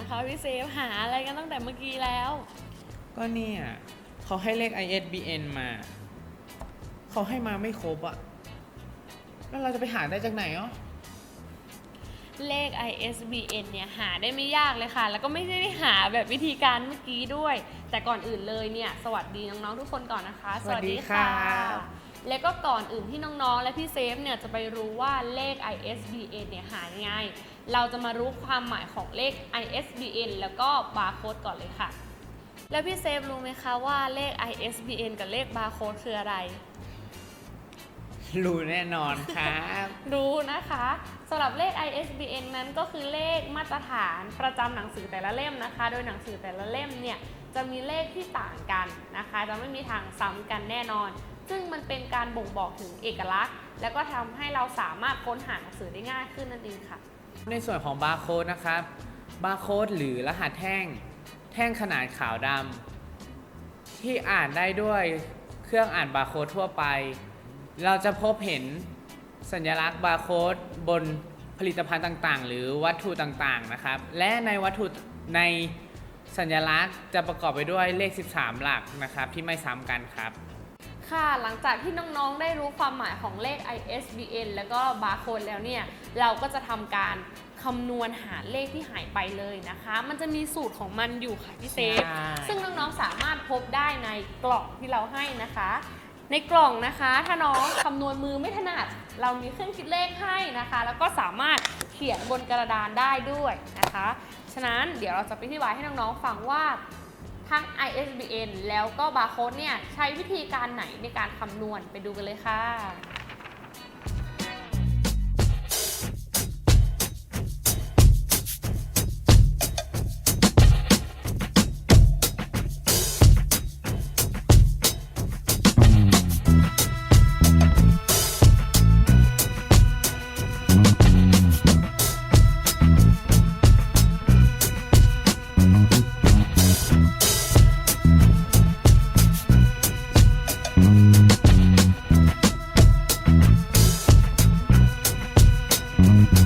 นะคะพี่เซฟหาอะไรกันตั้งแต่เมื่อกี้แล้ว ก็เนี่ยเขาให้เลข ISBN มา เขาให้มาไม่ครบอะแล้วเราจะไปหาได้จากไหนอ๋อเลข ISBN เนี่ยหาได้ไม่ยากเลยค่ะ แล้วก็ไม่ได้หาแบบวิธีการเมื่อกี้ด้วย แต่ก่อนอื่นเลยเนี่ย สวัสดีน้องๆทุกคนก่อนนะคะ แล้วก็ก่อนอื่นที่น้องๆ และพี่เซฟเนี่ยจะไปรู้ว่าเลข ISBN เนี่ยหายังไง เราจะมารู้ความหมายของเลข ISBN แล้วก็บาร์โค้ดก่อนเลยค่ะ แล้วพี่เซฟรู้ไหมคะว่าเลข ISBN กับเลขบาร์โค้ดคืออะไร รู้แน่นอนครับ รู้นะคะสำหรับเลข ISBN นั้นก็คือเลขมาตรฐานประจำหนังสือแต่ละเล่มนะคะ โดยหนังสือแต่ละเล่มเนี่ยจะมีเลขที่ต่างกันนะคะ จะไม่มีทางซ้ำกันแน่นอน ซึ่งมันเป็นการบ่งบอกถึงเอกลักษณ์ แล้วก็ทำให้เราสามารถค้นหาหนังสือได้ง่ายขึ้นนั่นเองค่ะ ในส่วนของบาร์โค้ดนะครับ บาร์โค้ดหรือรหัสแท่ง แท่งขนาดขาวดำที่อ่านได้ด้วยเครื่องอ่านบาร์โค้ดทั่วไป เราจะพบเห็นสัญลักษณ์บาร์โค้ดบนผลิตภัณฑ์ต่างๆ หรือวัตถุต่างๆ นะครับ และในวัตถุในสัญลักษณ์จะประกอบไปด้วยเลข 13 หลักนะครับที่ไม่ซ้ำกันครับ ค่ะหลังจากที่น้องๆ ได้รู้ความหมายของเลข ISBN แล้วก็บาร์โค้ดแล้วเนี่ย เราก็จะทำการคำนวณหาเลขที่หายไปเลยนะคะ มันจะมีสูตรของมันอยู่ค่ะพี่เซฟใช่ซึ่งน้องๆ สามารถพบได้ในกล่องที่เราให้นะคะ ในกล่องนะคะ ถ้าน้องคำนวณมือไม่ถนัด เรามีเครื่องคิดเลขให้นะคะ แล้วก็สามารถเขียนบนกระดานได้ด้วยนะคะ ฉะนั้นเดี๋ยวเราจะไปอธิบายให้น้องๆ ฟังว่า ทั้ง ISBN แล้วก็บาร์โค้ดเนี่ยใช้วิธีการไหนในการคำนวณไปดูกันเลยค่ะ Mm-hmm.